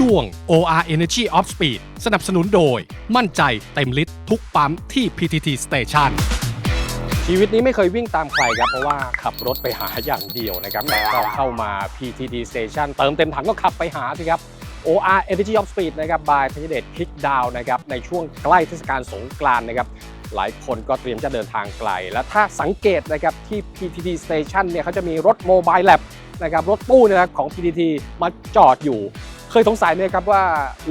ช่วง OR Energy of Speed สนับสนุนโดย มั่นใจเต็มลิตรทุกปั๊มที่ PTT Station ชีวิตนี้ไม่เคยวิ่งตามใครครับ เพราะว่าขับรถไปหาอย่างเดียวนะครับก็เข้ามา PTT Station เติมเต็มถังก็ขับไปหาสิครับ OR Energy of Speed นะครับ by ธัญเดชคลิกดาวนะครับ ในช่วงใกล้เทศกาลสงกรานต์นะครับ หลายคนก็เตรียมจะเดินทางไกล และถ้าสังเกตนะครับที่ PTT Station เนี่ยเขาจะมีรถ Mobile Lab นะครับรถตู้เนนะครับของ PTT มาจอดอยู่ เคยสงสัยไหมครับว่า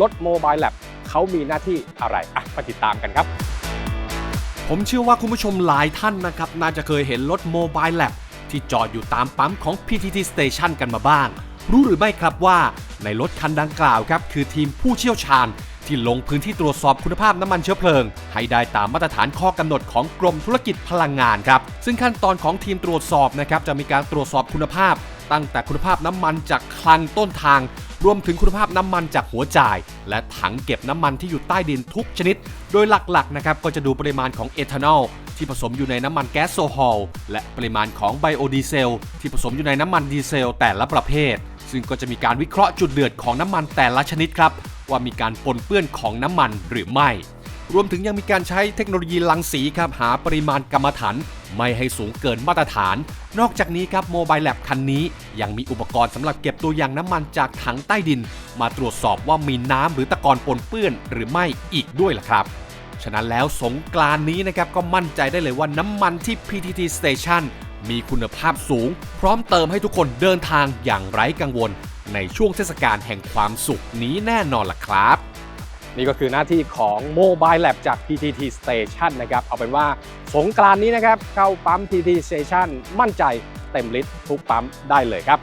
รถ Mobile Lab เขามีหน้าที่อะไรอะมาติดตามกันครับ ผมเชื่อว่าคุณผู้ชมหลายท่านนะครับ น่าจะเคยเห็นรถ Mobile Lab ที่จอดอยู่ตามปั๊มของ PTT Station กันมาบ้าง รู้หรือไม่ครับว่าในรถคันดังกล่าวครับ คือทีมผู้เชี่ยวชาญ ที่ลงพื้นที่ตรวจสอบคุณภาพน้ำมันเชื้อเพลิง ให้ได้ตามมาตรฐานข้อกำหนดของกรมธุรกิจพลังงานครับ ซึ่งขั้นตอนของทีมตรวจสอบนะครับจะมีการตรวจสอบคุณภาพ ตั้งแต่คุณภาพน้ำมันจากคลังต้นทาง รวมถึงคุณภาพน้ำมันจากหัวจ่าย และถังเก็บน้ำมันที่อยู่ใต้ดินทุกชนิด โดยหลักๆนะครับก็จะดูปริมาณของเอทานอลที่ผสมอยู่ในน้ำมันแก๊สโซฮอลและปริมาณของไบโอดีเซลที่ผสมอยู่ในน้ำมันดีเซลแต่ละประเภท ซึ่งก็จะมีการวิเคราะห์จุดเดือดของน้ำมันแต่ละชนิดครับ ว่ามีการปนเปื้อนของน้ำมันหรือไม่ รวมถึงยังมีการใช้เทคโนโลยีลังสีครับหาปริมาณกรรมฐาน ไม่ให้สูงเกินมาตรฐาน นอกจากนี้ครับโมบายแลบคันนี้ยังมีอุปกรณ์สำหรับเก็บตัวอย่างน้ำมันจากถังใต้ดิน มาตรวจสอบว่ามีน้ำหรือตะกอนปนเปื้อนหรือไม่อีกด้วยล่ะครับฉะนั้นแล้วสงกรานนี้นะครับก็มั่นใจได้เลยว่าน้ำมันที่ PTT Station มีคุณภาพสูง พร้อมเติมให้ทุกคนเดินทางอย่างไร้กังวล ในช่วงเทศกาลแห่งความสุขนี้แน่นอนล่ะครับ นี่ก็คือหน้าที่ของ Mobile Lab จาก PTT Station นะครับ เอาเป็นว่าสงกรานนี้นะครับ เข้าปั๊ม PTT Station มั่นใจเต็มลิตรทุกปั๊มได้เลยครับ